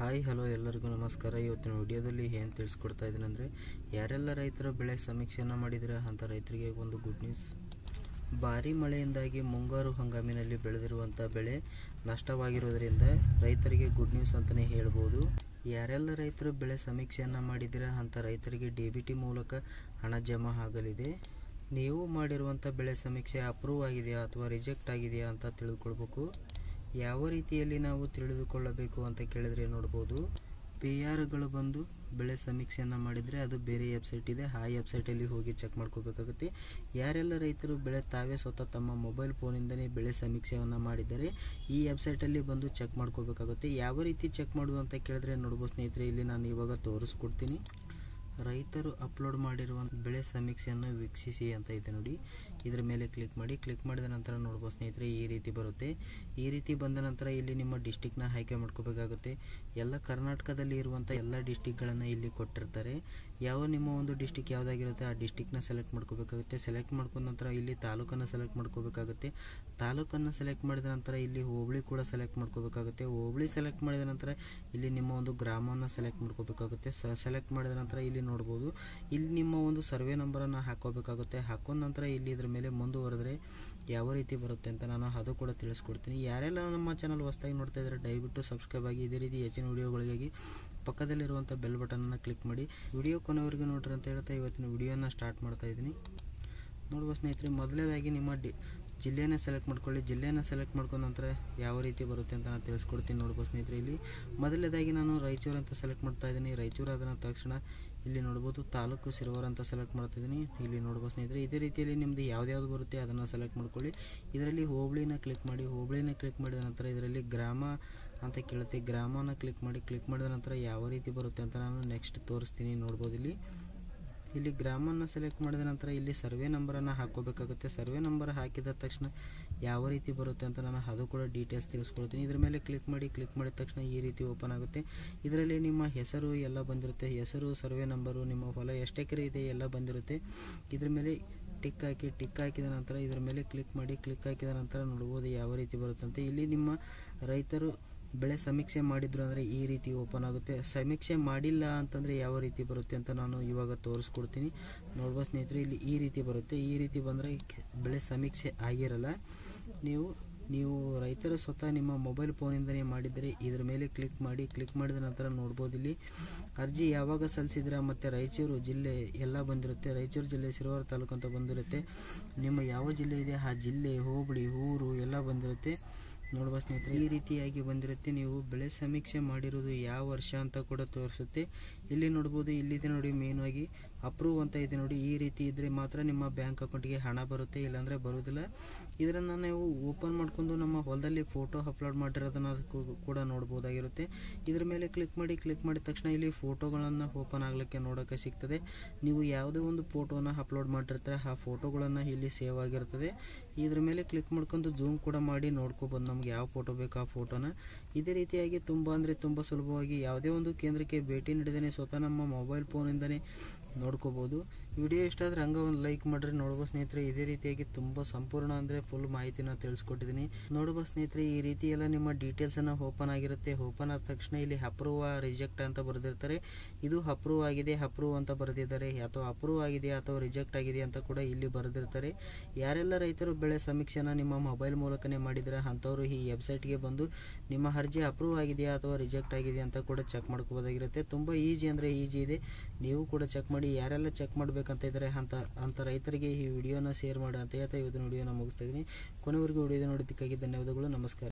Hi hello ಎಲ್ಲರಿಗೂ ನಮಸ್ಕಾರ. ಇವತ್ತಿನ ವಿಡಿಯೋದಲ್ಲಿ ಏನು ತಿಳಿಸ್ಕೊಡ್ತಾ ಇದ್ದೀನಿ ಅಂದರೆ, ಯಾರೆಲ್ಲ ರೈತರ ಬೆಳೆ ಸಮೀಕ್ಷೆಯನ್ನು ಮಾಡಿದರೆ ಅಂಥ ರೈತರಿಗೆ ಒಂದು ಗುಡ್ ನ್ಯೂಸ್ ಭಾರಿ ಮಳೆಯಿಂದಾಗಿ ಮುಂಗಾರು ಹಂಗಾಮಿನಲ್ಲಿ ಬೆಳೆದಿರುವಂಥ ಬೆಳೆ ನಷ್ಟವಾಗಿರೋದರಿಂದ ರೈತರಿಗೆ ಗುಡ್ ನ್ಯೂಸ್ ಅಂತಲೇ ಹೇಳ್ಬೋದು. ಯಾರೆಲ್ಲ ರೈತರು ಬೆಳೆ ಸಮೀಕ್ಷೆಯನ್ನು ಮಾಡಿದರೆ ಅಂಥ ರೈತರಿಗೆ ಡಿ ಬಿ ಟಿ ಮೂಲಕ ಹಣ ಜಮಾ ಆಗಲಿದೆ? ನೀವು ಮಾಡಿರುವಂಥ ಬೆಳೆ ಸಮೀಕ್ಷೆ ಅಪ್ರೂವ್ ಆಗಿದೆಯಾ ಅಥವಾ ರಿಜೆಕ್ಟ್ ಆಗಿದೆಯಾ ಅಂತ ತಿಳಿದುಕೊಳ್ಬೇಕು ಯಾವ ರೀತಿಯಲ್ಲಿ ನಾವು ತಿಳಿದುಕೊಳ್ಳಬೇಕು ಅಂತ ಕೇಳಿದ್ರೆ ನೋಡ್ಬೋದು. ಪಿ ಆರ್ಗಳು ಬಂದು ಬೆಳೆ ಸಮೀಕ್ಷೆಯನ್ನು ಮಾಡಿದರೆ ಅದು ಬೇರೆ ವೆಬ್ಸೈಟ್ ಇದೆ. ಆ ವೆಬ್ಸೈಟಲ್ಲಿ ಹೋಗಿ ಚೆಕ್ ಮಾಡ್ಕೋಬೇಕಾಗುತ್ತೆ. ಯಾರೆಲ್ಲ ರೈತರು ಬೆಳೆ ತಾವೇ ಸ್ವತಃ ತಮ್ಮ ಮೊಬೈಲ್ ಫೋನಿಂದಲೇ ಬೆಳೆ ಸಮೀಕ್ಷೆಯನ್ನು ಮಾಡಿದ್ದಾರೆ, ಈ ವೆಬ್ಸೈಟಲ್ಲಿ ಬಂದು ಚೆಕ್ ಮಾಡ್ಕೋಬೇಕಾಗುತ್ತೆ. ಯಾವ ರೀತಿ ಚೆಕ್ ಮಾಡೋದು ಅಂತ ಕೇಳಿದ್ರೆ ನೋಡ್ಬೋದು ಸ್ನೇಹಿತರೆ, ಇಲ್ಲಿ ನಾನು ಇವಾಗ ತೋರಿಸ್ಕೊಡ್ತೀನಿ. ರೈತರು ಅಪ್ಲೋಡ್ ಮಾಡಿರುವಂಥ ಬೆಳೆ ಸಮೀಕ್ಷೆಯನ್ನು ವೀಕ್ಷಿಸಿ ಅಂತ ಇದೆ ನೋಡಿ. ಇದರ ಮೇಲೆ ಕ್ಲಿಕ್ ಮಾಡಿ ಕ್ಲಿಕ್ ಮಾಡಿದ ನಂತರ ನೋಡ್ಬೋದು ಸ್ನೇಹಿತರೆ, ಈ ರೀತಿ ಬರುತ್ತೆ. ಈ ರೀತಿ ಬಂದ ನಂತರ ಇಲ್ಲಿ ನಿಮ್ಮ ಡಿಸ್ಟಿಕ್ನ ಆಯ್ಕೆ ಮಾಡ್ಕೋಬೇಕಾಗುತ್ತೆ. ಎಲ್ಲ ಕರ್ನಾಟಕದಲ್ಲಿ ಇರುವಂಥ ಎಲ್ಲ ಡಿಸ್ಟಿಕ್ಗಳನ್ನು ಇಲ್ಲಿ ಕೊಟ್ಟಿರ್ತಾರೆ. ಯಾವ ನಿಮ್ಮ ಒಂದು ಡಿಸ್ಟಿಕ್ ಯಾವುದಾಗಿರುತ್ತೆ, ಆ ಡಿಸ್ಟಿಕ್ನ ಸೆಲೆಕ್ಟ್ ಮಾಡ್ಕೋಬೇಕಾಗುತ್ತೆ. ಸೆಲೆಕ್ಟ್ ಮಾಡ್ಕೊಂಡ ನಂತರ ಇಲ್ಲಿ ತಾಲೂಕನ್ನು ಸೆಲೆಕ್ಟ್ ಮಾಡ್ಕೋಬೇಕಾಗುತ್ತೆ. ತಾಲೂಕನ್ನು ಸೆಲೆಕ್ಟ್ ಮಾಡಿದ ನಂತರ ಇಲ್ಲಿ ಹೋಬಳಿ ಕೂಡ ಸೆಲೆಕ್ಟ್ ಮಾಡ್ಕೋಬೇಕಾಗುತ್ತೆ. ಹೋಬಳಿ ಸೆಲೆಕ್ಟ್ ಮಾಡಿದ ನಂತರ ಇಲ್ಲಿ ನಿಮ್ಮ ಒಂದು ಗ್ರಾಮವನ್ನು ಸೆಲೆಕ್ಟ್ ಮಾಡ್ಕೋಬೇಕಾಗುತ್ತೆ. ಸೆಲೆಕ್ಟ್ ಮಾಡಿದ ನಂತರ ಇಲ್ಲಿ ನೋಡ್ಬೋದು. ಇಲ್ಲಿ ನಿಮ್ಮ ಒಂದು ಸರ್ವೆ ನಂಬರನ್ನು ಹಾಕೋಬೇಕಾಗುತ್ತೆ ಹಾಕೊಂಡ ನಂತರ ಇಲ್ಲಿ ಇದ್ರ ಮೇಲೆ ಮುಂದುವರೆದ್ರೆ ಯಾವ ರೀತಿ ಬರುತ್ತೆ ಅಂತ ನಾನು ಅದು ಕೂಡ ತಿಳಿಸ್ಕೊಡ್ತೀನಿ. ಯಾರೆಲ್ಲ ನಮ್ಮ ಚಾನಲ್ ಹೊಸ್ದಾಗಿ ನೋಡ್ತಾ ಇದ್ದಾರೆ ದಯವಿಟ್ಟು ಸಬ್ಸ್ಕ್ರೈಬ್ ಆಗಿ, ಇದೇ ರೀತಿ ಹೆಚ್ಚಿನ ವೀಡಿಯೋಗಳಿಗಾಗಿ ಪಕ್ಕದಲ್ಲಿರುವಂಥ ಬೆಲ್ ಬಟನನ್ನು ಕ್ಲಿಕ್ ಮಾಡಿ. ವಿಡಿಯೋ ಕೊನೆವರೆಗೂ ನೋಡ್ರಿ ಅಂತ ಹೇಳ್ತಾ ಇವತ್ತಿನ ವಿಡಿಯೋನ ಸ್ಟಾರ್ಟ್ ಮಾಡ್ತಾ ಇದ್ದೀನಿ. ನೋಡುವ ಸ್ನೇಹಿತರೆ ಮೊದಲೇದಾಗಿ ನಿಮ್ಮ ಡಿ ಜಿಲ್ಲೆಯನ್ನು ಸೆಲೆಕ್ಟ್ ಮಾಡ್ಕೊಳ್ಳಿ. ಜಿಲ್ಲೆಯನ್ನು ಸೆಲೆಕ್ಟ್ ಮಾಡ್ಕೊಂಡ ನಂತರ ಯಾವ ರೀತಿ ಬರುತ್ತೆ ಅಂತ ನಾನು ತಿಳಿಸ್ಕೊಡ್ತೀನಿ ನೋಡ್ಬೋದು ಸ್ನೇಹಿತರೆ ಇಲ್ಲಿ. ಮೊದಲೇದಾಗಿ ನಾನು ರಾಯಚೂರು ಅಂತ ಸೆಲೆಕ್ಟ್ ಮಾಡ್ತಾ ಇದ್ದೀನಿ. ರಾಯಚೂರು ಆದ ತಕ್ಷಣ ಇಲ್ಲಿ ನೋಡ್ಬೋದು ತಾಲೂಕು ಸಿರುವರ್ ಅಂತ ಸೆಲೆಕ್ಟ್ ಮಾಡ್ತಿದ್ದೀನಿ. ಇಲ್ಲಿ ನೋಡ್ಬೋದು ಸ್ನೇಹಿತರೆ, ಇದೇ ರೀತಿಯಲ್ಲಿ ನಿಮ್ಮದು ಯಾವ್ದು ಬರುತ್ತೆ ಅದನ್ನು ಸೆಲೆಕ್ಟ್ ಮಾಡ್ಕೊಳ್ಳಿ. ಇದರಲ್ಲಿ ಹೋಬಳಿನ ಕ್ಲಿಕ್ ಮಾಡಿ, ಹೋಬಳಿನ ಕ್ಲಿಕ್ ಮಾಡಿದ ನಂತರ ಇದರಲ್ಲಿ ಗ್ರಾಮ ಅಂತ ಕೇಳುತ್ತೆ. ಗ್ರಾಮನ ಕ್ಲಿಕ್ ಮಾಡಿ ಕ್ಲಿಕ್ ಮಾಡಿದ ನಂತರ ಯಾವ ರೀತಿ ಬರುತ್ತೆ ಅಂತ ನಾನು ನೆಕ್ಸ್ಟ್ ತೋರಿಸ್ತೀನಿ ನೋಡ್ಬೋದು ಇಲ್ಲಿ. ಇಲ್ಲಿ ಗ್ರಾಮನ್ನು ಸೆಲೆಕ್ಟ್ ಮಾಡಿದ ನಂತರ ಇಲ್ಲಿ ಸರ್ವೆ ನಂಬರನ್ನು ಹಾಕೋಬೇಕಾಗುತ್ತೆ ಸರ್ವೆ ನಂಬರ್ ಹಾಕಿದ ತಕ್ಷಣ ಯಾವ ರೀತಿ ಬರುತ್ತೆ ಅಂತ ನಾನು ಅದು ಕೂಡ ಡೀಟೇಲ್ಸ್ ತಿಳಿಸ್ಕೊಡ್ತೀನಿ. ಇದ್ರ ಮೇಲೆ ಕ್ಲಿಕ್ ಮಾಡಿ ಕ್ಲಿಕ್ ಮಾಡಿದ ತಕ್ಷಣ ಈ ರೀತಿ ಓಪನ್ ಆಗುತ್ತೆ. ಇದರಲ್ಲಿ ನಿಮ್ಮ ಹೆಸರು ಎಲ್ಲ ಬಂದಿರುತ್ತೆ. ಹೆಸರು ಸರ್ವೆ ನಂಬರು ನಿಮ್ಮ ಹೊಲ ಎಷ್ಟು ಎಕರೆ ಇದೆ ಎಲ್ಲ ಬಂದಿರುತ್ತೆ. ಇದ್ರ ಮೇಲೆ ಟಿಕ್ ಹಾಕಿ ಟಿಕ್ ಹಾಕಿದ ನಂತರ ಇದ್ರ ಮೇಲೆ ಕ್ಲಿಕ್ ಮಾಡಿ ಕ್ಲಿಕ್ ಹಾಕಿದ ನಂತರ ನೋಡ್ಬೋದು ಯಾವ ರೀತಿ ಬರುತ್ತಂತೆ. ಇಲ್ಲಿ ನಿಮ್ಮ ರೈತರು ಬೆಳೆ ಸಮೀಕ್ಷೆ ಮಾಡಿದ್ರು ಅಂದರೆ ಈ ರೀತಿ ಓಪನ್ ಆಗುತ್ತೆ. ಸಮೀಕ್ಷೆ ಮಾಡಿಲ್ಲ ಅಂತಂದರೆ ಯಾವ ರೀತಿ ಬರುತ್ತೆ ಅಂತ ನಾನು ಇವಾಗ ತೋರಿಸ್ಕೊಡ್ತೀನಿ. ನೋಡುವ ಸ್ನೇಹಿತರೆ, ಇಲ್ಲಿ ಈ ರೀತಿ ಬರುತ್ತೆ. ಈ ರೀತಿ ಬಂದರೆ ಬೆಳೆ ಸಮೀಕ್ಷೆ ಆಗಿರಲ್ಲ. ನೀವು ನೀವು ರೈತರ ಸ್ವತಃ ನಿಮ್ಮ ಮೊಬೈಲ್ ಫೋನಿಂದಲೇ ಮಾಡಿದರೆ ಇದ್ರ ಮೇಲೆ ಕ್ಲಿಕ್ ಮಾಡಿ, ಕ್ಲಿಕ್ ಮಾಡಿದ ನಂತರ ನೋಡ್ಬೋದು ಇಲ್ಲಿ. ಅರ್ಜಿ ಯಾವಾಗ ಸಲ್ಲಿಸಿದ್ರೆ ಮತ್ತು ರಾಯಚೂರು ಜಿಲ್ಲೆ ಎಲ್ಲ ಬಂದಿರುತ್ತೆ. ರಾಯಚೂರು ಜಿಲ್ಲೆ ಸಿರುವಾರ ತಾಲೂಕು ಅಂತ ಬಂದಿರುತ್ತೆ. ನಿಮ್ಮ ಯಾವ ಜಿಲ್ಲೆ ಇದೆ? ಆ ಜಿಲ್ಲೆ, ಹೋಬಳಿ, ಊರು ಎಲ್ಲ ಬಂದಿರುತ್ತೆ. ನೋಡುವ ಸ್ನೇಹಿತರೆ, ಈ ರೀತಿಯಾಗಿ ಬಂದಿರುತ್ತೆ. ನೀವು ಬೆಳೆ ಸಮೀಕ್ಷೆ ಮಾಡಿರೋದು ಯಾವ ವರ್ಷ ಅಂತ ಕೂಡ ತೋರಿಸುತ್ತೆ. ಇಲ್ಲಿ ನೋಡ್ಬೋದು, ಇಲ್ಲಿದೆ ನೋಡಿ ಮೇನ್ ಆಗಿ ಅಪ್ರೂವ್ ಅಂತ ಇದೆ ನೋಡಿ, ಈ ರೀತಿ ಇದ್ದರೆ ಮಾತ್ರ ನಿಮ್ಮ ಬ್ಯಾಂಕ್ ಅಕೌಂಟಿಗೆ ಹಣ ಬರುತ್ತೆ, ಇಲ್ಲಾಂದರೆ ಬರೋದಿಲ್ಲ. ಇದರನ್ನು ನೀವು ಓಪನ್ ಮಾಡ್ಕೊಂಡು ನಮ್ಮ ಹೊಲದಲ್ಲಿ ಫೋಟೋ ಅಪ್ಲೋಡ್ ಮಾಡಿರೋದನ್ನು ಕೂಡ ನೋಡ್ಬೋದಾಗಿರುತ್ತೆ. ಇದ್ರ ಮೇಲೆ ಕ್ಲಿಕ್ ಮಾಡಿ, ಕ್ಲಿಕ್ ಮಾಡಿದ ತಕ್ಷಣ ಇಲ್ಲಿ ಫೋಟೋಗಳನ್ನು ಓಪನ್ ಆಗಲಿಕ್ಕೆ ನೋಡೋಕ್ಕೆ ಸಿಗ್ತದೆ. ನೀವು ಯಾವುದೇ ಒಂದು ಫೋಟೋನ ಅಪ್ಲೋಡ್ ಮಾಡಿರ್ತಾರೆ, ಆ ಫೋಟೋಗಳನ್ನು ಇಲ್ಲಿ ಸೇವ್ ಆಗಿರ್ತದೆ. ಇದ್ರ ಮೇಲೆ ಕ್ಲಿಕ್ ಮಾಡ್ಕೊಂಡು ಜೂಮ್ ಕೂಡ ಮಾಡಿ ನೋಡ್ಕೋಬೋದು ನಮ್ಗೆ ಯಾವ ಫೋಟೋ ಬೇಕು ಆ ಫೋಟೋನ. ಇದೇ ರೀತಿಯಾಗಿ ತುಂಬ ಅಂದರೆ ತುಂಬ ಸುಲಭವಾಗಿ ಯಾವುದೇ ಒಂದು ಕೇಂದ್ರಕ್ಕೆ ಭೇಟಿ ನೀಡಿದರೆ ಸ್ವತಃ ನಮ್ಮ ಮೊಬೈಲ್ ಫೋನಿಂದನೇ ನೋಡ್ಕೋಬೋದು. ವಿಡಿಯೋ ಇಷ್ಟ ಆದರೆ ಹಂಗೆ ಒಂದು ಲೈಕ್ ಮಾಡಿರಿ. ನೋಡುವ ಸ್ನೇಹಿತರೆ, ಇದೇ ರೀತಿಯಾಗಿ ತುಂಬ ಸಂಪೂರ್ಣ ಅಂದರೆ ಫುಲ್ ಮಾಹಿತಿನ ತಿಳಿಸ್ಕೊಟ್ಟಿದ್ದೀನಿ ನೋಡುವ ಸ್ನೇಹಿತರೆ, ಈ ರೀತಿ ಎಲ್ಲ ನಿಮ್ಮ ಡೀಟೇಲ್ಸನ್ನು ಓಪನ್ ಆಗಿರುತ್ತೆ. ಓಪನ್ ಆದ ತಕ್ಷಣ ಇಲ್ಲಿ ಅಪ್ರೂವ್ ರಿಜೆಕ್ಟ್ ಅಂತ ಬರೆದಿರ್ತಾರೆ. ಇದು ಅಪ್ರೂವ್ ಆಗಿದೆ ಅಪ್ರೂವ್ ಅಂತ ಬರೆದಿದ್ದಾರೆ. ಅಥವಾ ಅಪ್ರೂವ್ ಆಗಿದೆ ಅಥವಾ ರಿಜೆಕ್ಟ್ ಆಗಿದೆ ಅಂತ ಕೂಡ ಇಲ್ಲಿ ಬರೆದಿರ್ತಾರೆ. ಯಾರೆಲ್ಲ ರೈತರು ಬೆಳೆ ಸಮೀಕ್ಷೆನ ನಿಮ್ಮ ಮೊಬೈಲ್ ಮೂಲಕನೇ ಮಾಡಿದರೆ ಅಂಥವ್ರು ಈ ವೆಬ್ಸೈಟ್ಗೆ ಬಂದು ನಿಮ್ಮ ಅರ್ಜಿ ಅಪ್ರೂವ್ ಆಗಿದೆಯಾ ಅಥವಾ ರಿಜೆಕ್ಟ್ ಆಗಿದೆ ಅಂತ ಕೂಡ ಚೆಕ್ ಮಾಡ್ಕೋಬೋದಾಗಿರುತ್ತೆ. ತುಂಬ ಈಜಿ ಅಂದರೆ ಈಜಿ ಇದೆ. ನೀವು ಕೂಡ ಚೆಕ್ ಮಾಡಿ, ಯಾರೆಲ್ಲ ಚೆಕ್ ಮಾಡಬೇಕಂತ ಇದ್ದಾರೆ ಅಂತ ಅಂತ ರೈತರಿಗೆ ಈ ವಿಡಿಯೋನ ಶೇರ್ ಮಾಡಿ ಅಂತ ಹೇಳ್ತಾ ಇವತ್ತಿನ ವಿಡಿಯೋನ ಮುಗಿಸ್ತಾ ಇದ್ದೀನಿ. ಕೊನೆವರೆಗೂ ವಿಡಿಯೋ ನೋಡೋದಕ್ಕಾಗಿ ಧನ್ಯವಾದಗಳು, ನಮಸ್ಕಾರ.